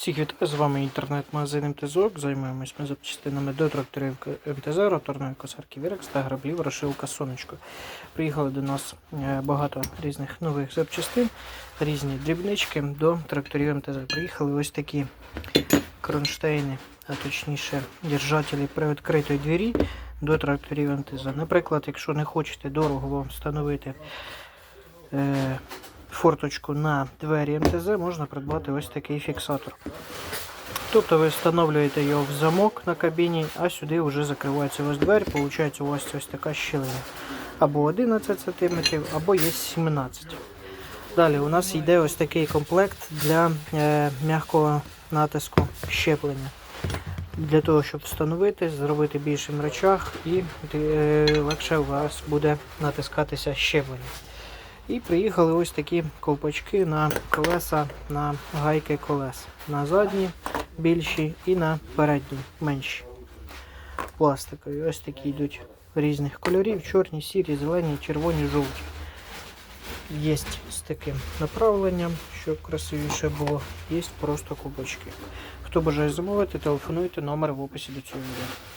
Всіх вітаю, з вами інтернет-магазин МТЗОК. Займаємось ми запчастинами до тракторів МТЗ, роторної косарки Вірекс та граблів розшивка сонечко. Приїхали до нас е, багато різних нових запчастин, різні дрібнички до тракторів МТЗ. Приїхали ось такі кронштейни, а точніше держателі при відкритій двері до тракторів МТЗ. Наприклад, якщо не хочете дорого вам встановити е, форточку на двері МТЗ, можна придбати ось такий фіксатор. Тобто ви встановлюєте його в замок на кабіні, а сюди вже закривається вас двері, виходить у вас ось така щілина. Або 11 см, або є 17 Далі у нас йде ось такий комплект для е, м'якого натиску щеплення. Для того, щоб встановити, зробити більшим речах і е, легше у вас буде натискатися щеплення. І приїхали ось такі ковпачки на колеса, на гайки колес. На задні більші і на передні менші. Пластикові. Ось такі йдуть різних кольорів: чорні, сірі, зелені, червоні, жовті. Є з таким направленням, щоб красивіше було. Є просто ковпачки. Хто бажає замовити, телефонуйте номер в описі до цього відео.